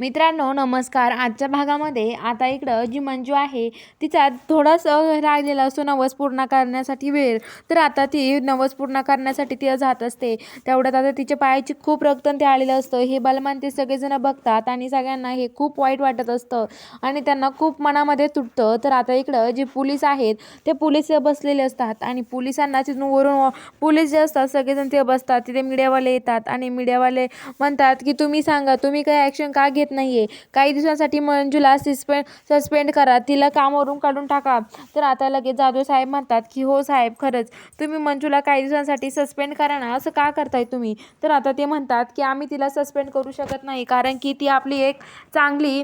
मित्रांनो नमस्कार. आजच्या भागामध्ये आता इकडं जी मंजू आहे तिचा थोडासा राहिलेला असतो नवस पूर्ण करण्यासाठी वेळ. तर आता ती नवस पूर्ण करण्यासाठी ती जात असते. तेवढ्यात आता तिच्या पायाची खूप रक्त ते आलेलं असतं. हे बलमान ते सगळेजण बघतात आणि सगळ्यांना हे खूप वाईट वाटत असतं आणि त्यांना खूप मनामध्ये तुटतं. तर आता इकडं जे पोलीस आहेत ते पोलीस बसलेले असतात आणि पोलिसांना तिथून वरून पोलीस जे असतात सगळेजण ते बसतात. तिथे मीडियावाले येतात आणि मीडियावाले म्हणतात की तुम्ही सांगा तुम्ही काय ॲक्शन का घे घेत नाही आहे काही दिवसांसाठी मंजूला सस्पेंड सस्पेंड करा. तिला कामावरून काढून टाका. तर आता लगेच जाधव साहेब म्हणतात की हो साहेब खरंच. तुम्ही मंजूला काही दिवसांसाठी सस्पेंड करा ना. असं का करताय तुम्ही? तर आता ते म्हणतात की आम्ही तिला सस्पेंड करू शकत नाही. कारण की ती आपली एक चांगली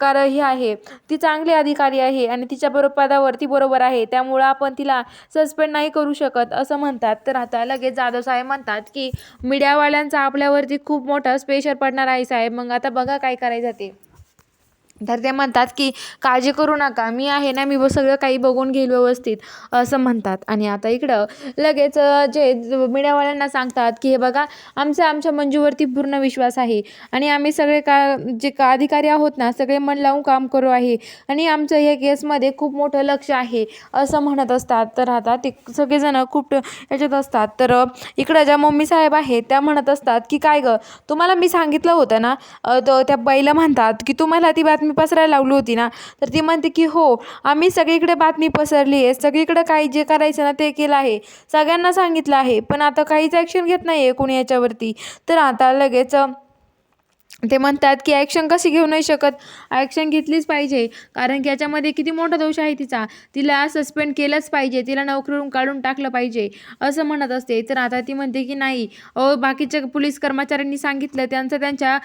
कार ही आहे. ती चांगली अधिकारी आहे आणि तिच्या बरोबर पदावरती बरोबर आहे. त्यामुळं आपण तिला सस्पेंड नाही करू शकत असं म्हणतात. तर आता लगेच जाधव साहेब म्हणतात की मीडियावाल्यांचा आपल्यावरती खूप मोठा स्पेशर पडणार आहे साहेब. मग आता बघा काय काय कराय जाते तर ते म्हणतात की काळजी करू नका मी आहे ना मी ब- सगळं काही बघून घेईल व्यवस्थित असं म्हणतात. आणि आता इकडं लगेच जे मीडियावाल्यांना सांगतात की हे बघा आमचा आमच्या मंजूवरती पूर्ण विश्वास आहे आणि आम्ही सगळे का जे का अधिकारी आहोत ना सगळे मन लावून काम करू आहे आणि आमचं या केसमध्ये खूप मोठं लक्ष आहे असं म्हणत असतात. तर आता ते सगळेजण खूप याच्यात असतात. तर इकडं ज्या मम्मी साहेब आहेत त्या म्हणत असतात की काय गं तुम्हाला मी सांगितलं होतं ना तर त्या बाईला म्हणतात की तुम्हाला ती बातमी पसरायला लावली होती ना तर ती म्हणते की हो आम्ही सगळीकडे बातमी पसरली आहे. सगळीकडे काही जे करायचं ना ते केलं आहे. सगळ्यांना सांगितलं आहे पण आता काहीच ॲक्शन घेत नाही आहे कोणी याच्यावरती. तर आता लगेच ते म्हणतात की ॲक्शन कशी घेऊ नाही शकत? ॲक्शन घेतलीच पाहिजे. कारण की याच्यामध्ये किती मोठा दोष आहे तिचा. तिला सस्पेंड केलंच पाहिजे. तिला नोकरीवरून काढून टाकलं पाहिजे. असं म्हणत असते. तर आता ती म्हणते की नाही अ बाकीच्या पोलीस कर्मचाऱ्यांनी सांगितलं. त्यांचा त्यांच्या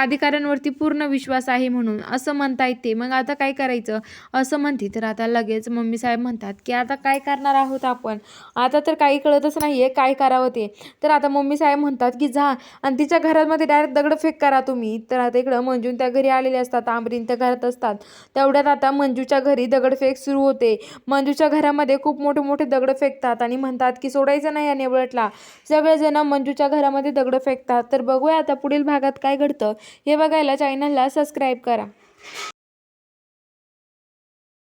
अधिकाऱ्यांवरती पूर्ण विश्वास आहे म्हणून. असं म्हणता येते मग आता काय करायचं? असं म्हणते. तर आता लगेच मम्मी साहेब म्हणतात की आता काय करणार आहोत आपण? आता तर काही कळतच नाही आहे काय करावं ते? तर आता मम्मी साहेब म्हणतात की जा. आणि तिच्या घरामध्ये डायरेक्ट दगडफेक करा. तुम्ही. तर आता इकडं मंजून त्या घरी आलेले असतात. आमरीन त्या घरात असतात. तेवढ्यात आता मंजूच्या घरी दगडफेक सुरू होते. मंजूच्या घरामध्ये खूप मोठे मोठे दगड फेकतात आणि म्हणतात की सोडायचं नाही या नेवळटला सगळेजण मंजूच्या घरामध्ये दगड फेकतात. तर बघूया आता पुढील भागात काय घडतं. हे बघायला चॅनलला सबस्क्राईब करा.